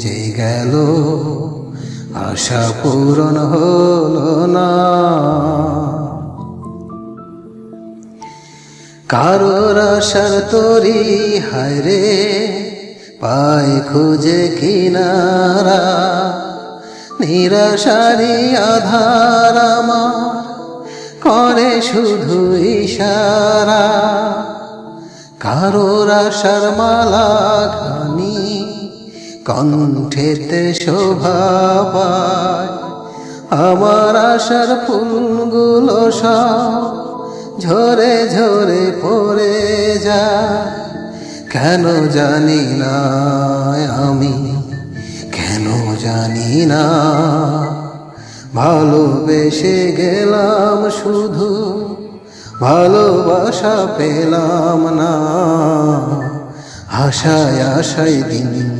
যে গেল, আশা পূরণ হলো না। কারোর আশার তরি হায়রে পায় খুঁজে কিনারা। নিরাশারি আধার করে শুধু ইশারা। কারোর আশার মালা কণ্ঠেতে শোভা আমার আশার ফুলগুলো সব ঝরে ঝরে পড়ে যায়। কেন জানি না আমি, কেন জানি না। ভালোবেসে গেলাম শুধু, ভালোবাসা পেলাম না। আশায় আশায় দিন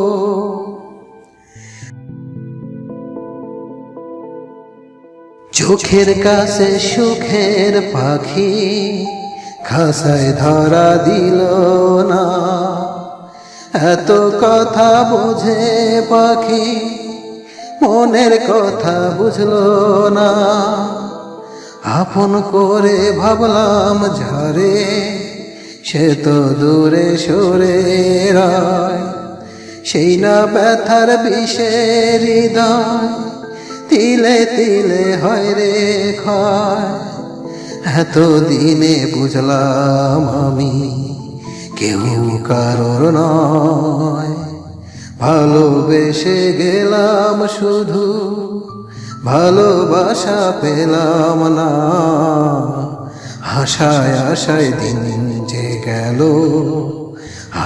চোখের কাছে সুখের পাখি, খাসায় ধরা দিল না। এত কথা বোঝে পাখি, মনের কথা বুঝলো না। আপন করে ভাবলাম ঝরে সে তো দূরে সরে রায়। সেই না ব্যথার বিষের হৃদয় তিলে তিলে হয় রে এত দিনে বুঝলাম আমি কেউ কারোর নয়। ভালোবেসে গেলাম শুধু, ভালোবাসা পেলাম না। আশায় আশায় দিন যে গেল,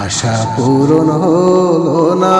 আশা পূরণ হলো না।